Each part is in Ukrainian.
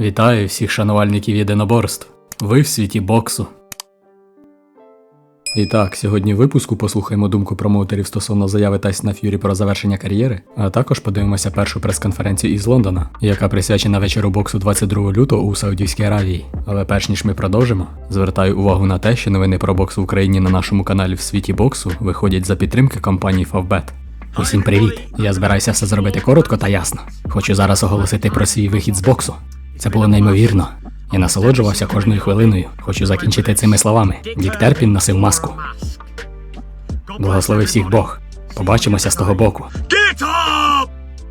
Вітаю всіх шанувальників єдиноборств. Ви в світі боксу. І так, сьогодні в випуску послухаємо думку промоутерів стосовно заяви Тайсона Ф'юрі про завершення кар'єри, а також подивимося першу прес-конференцію із Лондона, яка присвячена вечору боксу 22 лютого у Саудівській Аравії. Але перш ніж ми продовжимо, звертаю увагу на те, що новини про бокс в Україні на нашому каналі в світі боксу виходять за підтримки компанії Favbet. Усім привіт! Я збираюся все зробити коротко та ясно. Хочу зараз оголосити про свій вихід з боксу. Це було неймовірно. Я насолоджувався кожною хвилиною. Хочу закінчити цими словами. Дік Терпін носив маску. Благослови всіх Бог. Побачимося з того боку.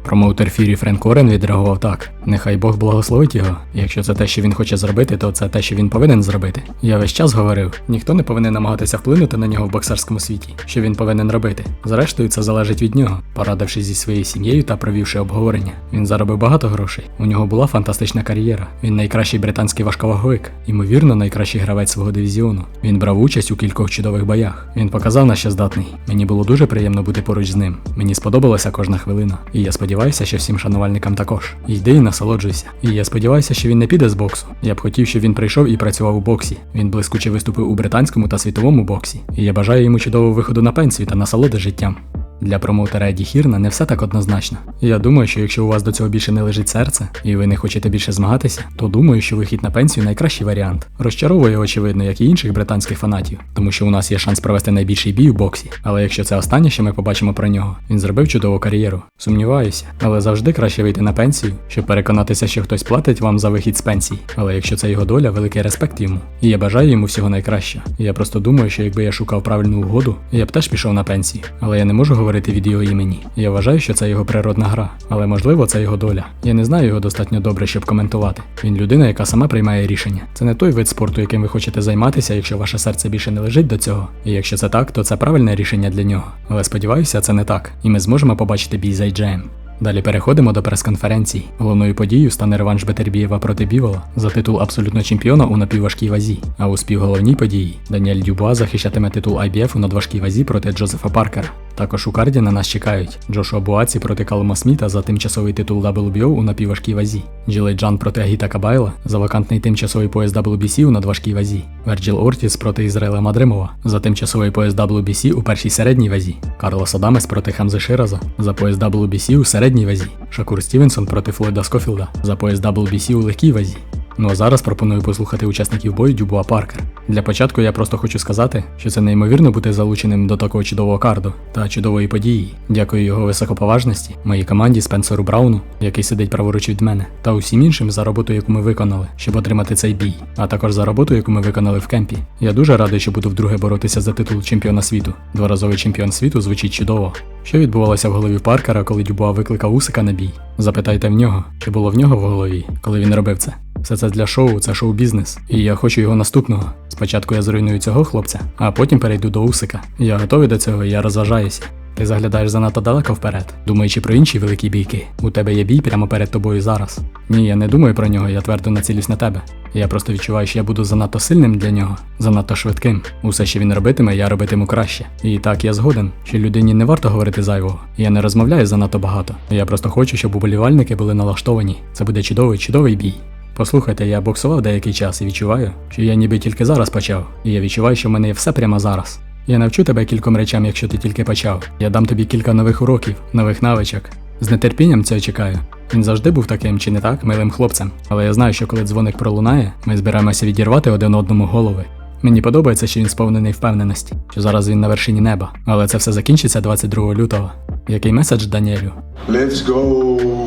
Промоутер Фірі Френк Орен відреагував так: нехай Бог благословить його. Якщо це те, що він хоче зробити, то це те, що він повинен зробити. Я весь час говорив: ніхто не повинен намагатися вплинути на нього в боксерському світі. Що він повинен робити? Зрештою, це залежить від нього. Порадившись зі своєю сім'єю та провівши обговорення, він заробив багато грошей. У нього була фантастична кар'єра. Він найкращий британський важковаговик, ймовірно, найкращий гравець свого дивізіону. Він брав участь у кількох чудових боях. Він показав на що здатний. Мені було дуже приємно бути поруч з ним. Мені сподобалася кожна хвилина. І я сподіваюся, що всім шанувальникам також. Йди і насолоджуйся. І я сподіваюся, що він не піде з боксу. Я б хотів, щоб він прийшов і працював у боксі. Він блискуче виступив у британському та світовому боксі. І я бажаю йому чудового виходу на пенсію та насолоди життям. Для промоутера Еді Хірна не все так однозначно. Я думаю, що якщо у вас до цього більше не лежить серце, і ви не хочете більше змагатися, то думаю, що вихід на пенсію найкращий варіант. Розчаровує, очевидно, як і інших британських фанатів, тому що у нас є шанс провести найбільший бій у боксі. Але якщо це останнє, що ми побачимо про нього, він зробив чудову кар'єру. Сумніваюся, але завжди краще вийти на пенсію, щоб переконатися, що хтось платить вам за вихід з пенсії. Але якщо це його доля, великий респект йому. І я бажаю йому всього найкращого. Я просто думаю, що якби я шукав правильну угоду, я б теж пішов на пенсію. Але я не можу говорити від його імені. Я вважаю, що це його природна гра, але можливо це його доля. Я не знаю його достатньо добре, щоб коментувати. Він людина, яка сама приймає рішення. Це не той вид спорту, яким ви хочете займатися, якщо ваше серце більше не лежить до цього. І якщо це так, то це правильне рішення для нього. Але сподіваюся, це не так, і ми зможемо побачити бій з IGM. Далі переходимо до прес-конференції. Головною подією стане реванш Бетербієва проти Бівола за титул абсолютного чемпіона у напівважкій вазі. А у співголовній події Даніель Дюбуа захищатиме титул IBF у надважкій вазі проти Джозефа Паркера. Також у карді на нас чекають Джошуа Буаці проти Калума Сміта за тимчасовий титул WBO у напівважкій вазі, Джилей Джан проти Агіта Кабайла за вакантний тимчасовий пояс WBC у надважкій вазі, Верджіл Ортіс проти Ізраїла Мадримова за тимчасовий пояс WBC у першій середній вазі, Карлос Адамес проти Хамзи Шираза за пояс WBC у середній вазі, Шакур Стівенсон проти Флойда Скофілда за пояс WBC у легкій вазі. Ну а зараз пропоную послухати учасників бою Дюбуа Паркер. Для початку я просто хочу сказати, що це неймовірно бути залученим до такого чудового карду та чудової події. Дякую його високоповажності, моїй команді Спенсеру Брауну, який сидить праворуч від мене, та усім іншим за роботу, яку ми виконали, щоб отримати цей бій, а також за роботу, яку ми виконали в кемпі. Я дуже радий, що буду вдруге боротися за титул чемпіона світу. Дворазовий чемпіон світу звучить чудово. Що відбувалося в голові Паркера, коли Дюбуа викликав Усика на бій? Запитайте в нього, що було в нього в голові, коли він робив це. Все це для шоу, це шоу-бізнес. І я хочу його наступного. Спочатку я зруйную цього хлопця, а потім перейду до Усика. Я готовий до цього, я розважаюся. Ти заглядаєш занадто далеко вперед, думаючи про інші великі бійки. У тебе є бій прямо перед тобою зараз. Ні, я не думаю про нього, я твердо націлюсь на тебе. Я просто відчуваю, що я буду занадто сильним для нього, занадто швидким. Усе, що він робитиме, я робитиму краще. І так я згоден, що людині не варто говорити зайвого. Я не розмовляю занадто багато. Я просто хочу, щоб уболівальники були налаштовані. Це буде чудовий, чудовий бій. Послухайте, я боксував деякий час і відчуваю, що я ніби тільки зараз почав, і я відчуваю, що в мене є все прямо зараз. Я навчу тебе кільком речам, якщо ти тільки почав. Я дам тобі кілька нових уроків, нових навичок. З нетерпінням цього чекаю. Він завжди був таким, чи не так, милим хлопцем. Але я знаю, що коли дзвоник пролунає, ми збираємося відірвати один одному голови. Мені подобається, що він сповнений впевненості, що зараз він на вершині неба. Але це все закінчиться 22 лютого. Який меседж Даніелю? Let's go.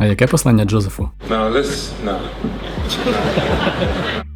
А яке послання Джозефу? No, let's no.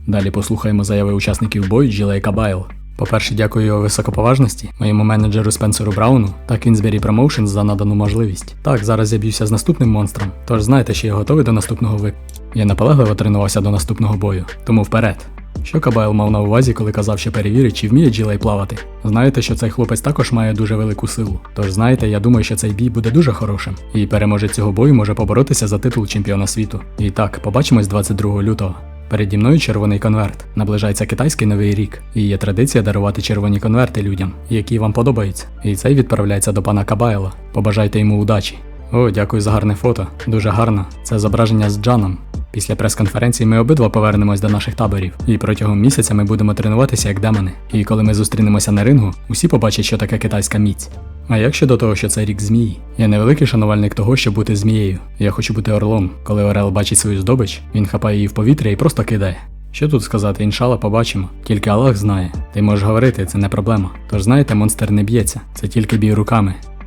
Далі послухаємо заяви учасників бою Джилей Кабайл. По-перше, дякую його високоповажності, моєму менеджеру Спенсеру Брауну та Кінзбері Промоушен за надану можливість. Так, зараз я б'юся з наступним монстром, тож знайте, що я готовий до наступного вик. Я наполегливо тренувався до наступного бою, тому вперед. Що Кабайл мав на увазі, коли казав, що перевірить, чи вміє Джилей плавати? Знаєте, що цей хлопець також має дуже велику силу. Тож знаєте, я думаю, що цей бій буде дуже хорошим. І переможець цього бою може поборотися за титул чемпіона світу. І так, побачимось 22 лютого. Переді мною червоний конверт. Наближається китайський новий рік, і є традиція дарувати червоні конверти людям, які вам подобаються. І цей відправляється до пана Кабайла. Побажайте йому удачі. О, дякую за гарне фото. Дуже гарно. Це зображення з Джаном. Після прес-конференції ми обидва повернемось до наших таборів, і протягом місяця ми будемо тренуватися як демони. І коли ми зустрінемося на рингу, усі побачать, що таке китайська міць. А як щодо того, що це рік змії? Я не великий шанувальник того, щоб бути змією. Я хочу бути орлом. Коли Орел бачить свою здобич, він хапає її в повітря і просто кидає. Що тут сказати, іншала побачимо. Тільки Аллах знає. Ти можеш говорити, це не проблема. Тож знаєте, монстр не б'ється, це тільки бій руками.